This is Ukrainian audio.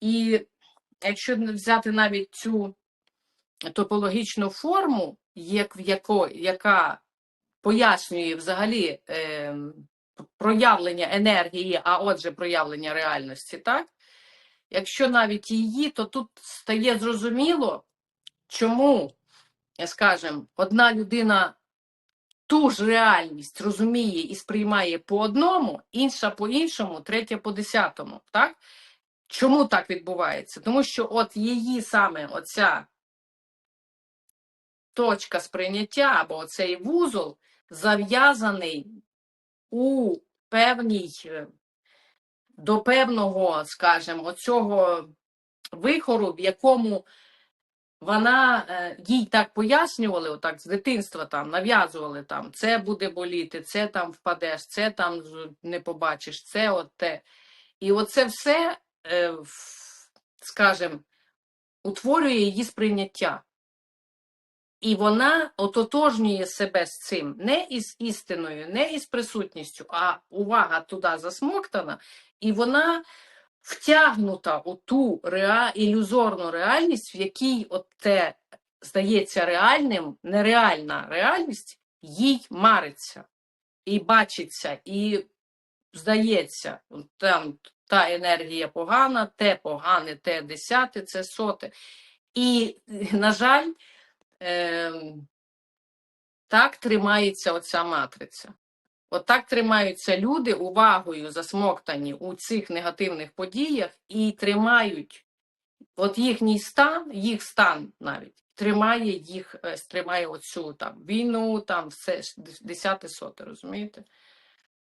І якщо взяти навіть цю топологічну форму, як, яко, яка пояснює взагалі е, проявлення енергії, а отже, проявлення реальності, так? Якщо навіть її, то тут стає зрозуміло, чому, скажімо, одна людина ту ж реальність розуміє і сприймає по одному, інша по іншому, третя по десятому. Так? Чому так відбувається? Тому що от її саме оця точка сприйняття або оцей вузол зав'язаний у певній, е, до певного, скажімо, оцього вихору, в якому вона е, їй так пояснювали, отак з дитинства там нав'язували там, це буде боліти, це там впадеш, це там не побачиш, це от те. І оце все, е, скажем, утворює її сприйняття. І вона ототожнює себе з цим не із істиною, не із присутністю, а увага туди засмоктана, і вона втягнута у ту реа... ілюзорну реальність, в якій от те здається реальним, нереальна реальність їй мариться і бачиться, і здається, там та енергія погана, те погане, те десяте, це соте. І, на жаль, ем, так тримається оця матриця. Отак тримаються люди увагою засмоктані у цих негативних подіях і тримають от їхній стан, їх стан навіть тримає їх, е, тримає оцю там війну, там все десяте соте, розумієте?